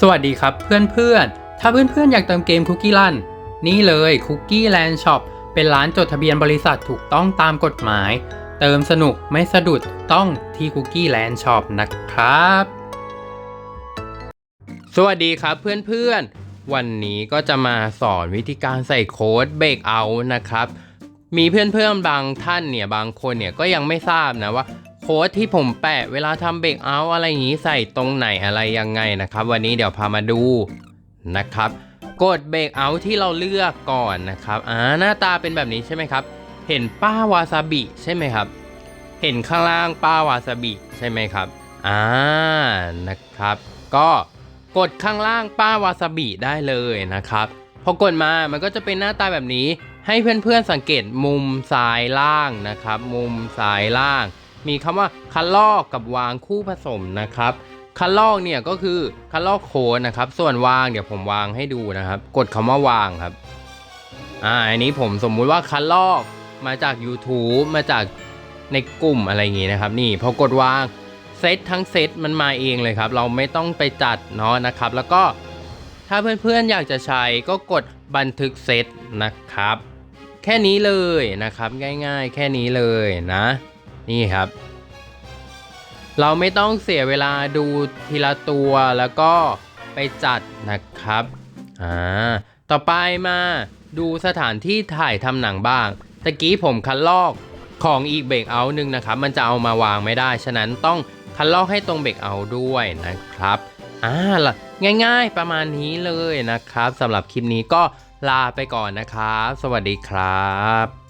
สวัสดีครับเพื่อนๆ ถ้าเพื่อนๆ อยากเติมเกมคุกกี้ลันนี่เลยคุกกี้แลนด์ช็อปเป็นร้านจดทะเบียนบริษัทถูกต้องตามกฎหมาย เติมสนุกไม่สะดุดต้องที่คุกกี้แลนด์ช็อปนะครับ สวัสดีครับเพื่อนๆ วันนี้ก็จะมาสอนวิธีการใส่โค้ดเบรกเอานะครับ มีเพื่อนๆ บางท่านเนี่ยบางคนเนี่ยก็ยังไม่ทราบนะว่า โค้ดที่ผมแปะเวลาทำเบรกเอาอะไรอย่างนี้ใส่ตรงไหนอะไรยังไงนะครับ วันนี้เดี๋ยวพามาดูนะครับ กดเบรกเอาที่เราเลือกก่อนนะครับอ่าหน้าตาเป็นแบบนี้ใช่ไหมครับ เห็นป้าวาซาบิใช่ไหมครับ เห็นข้างล่างป้าวาซาบิใช่ไหมครับอ่านะครับ ก็กดข้างล่างป้าวาซาบิได้เลยนะครับพอกดมามันก็จะเป็นหน้าตาแบบนี้ ให้เพื่อนๆสังเกตมุมซ้ายล่างนะครับ มุมซ้ายล่าง มีคำว่าคัลลอกกับวางคู่ผสมนะครับคัลลอกเนี่ยก็คือคัลลอกโค้ดนะครับ ส่วนวางเดี๋ยวผมวางให้ดูนะครับ กดคำว่าวางครับอ่าอันนี้ผมสมมุติว่าคัลลอกมาจาก YouTube มาจากในกลุ่มอะไรอย่างงี้นะครับ นี่พอกดวางเซตทั้งเซตมันมาเองเลยครับ เราไม่ต้องไปจัดเนาะนะครับ แล้วก็ถ้าเพื่อนๆอยากจะใช้ก็กดบันทึกเซตนะครับ แค่นี้เลยนะครับ ง่ายๆ แค่นี้เลยนะ นี่ครับ เราไม่ต้องเสียเวลาดูทีละตัวแล้วก็ไปจัดนะครับอ่าต่อไปมาดูสถานที่ถ่ายทำหนังบ้างตะกี้ผมคัดลอกของอีกเบรกเอาหนึ่งนะครับ มันจะเอามาวางไม่ได้ ฉะนั้นต้องคัดลอกให้ตรงเบรกเอาด้วยนะครับอ่าล่ะง่ายๆประมาณนี้เลยนะครับสำหรับคลิปนี้ก็ลาไปก่อนนะครับ สวัสดีครับ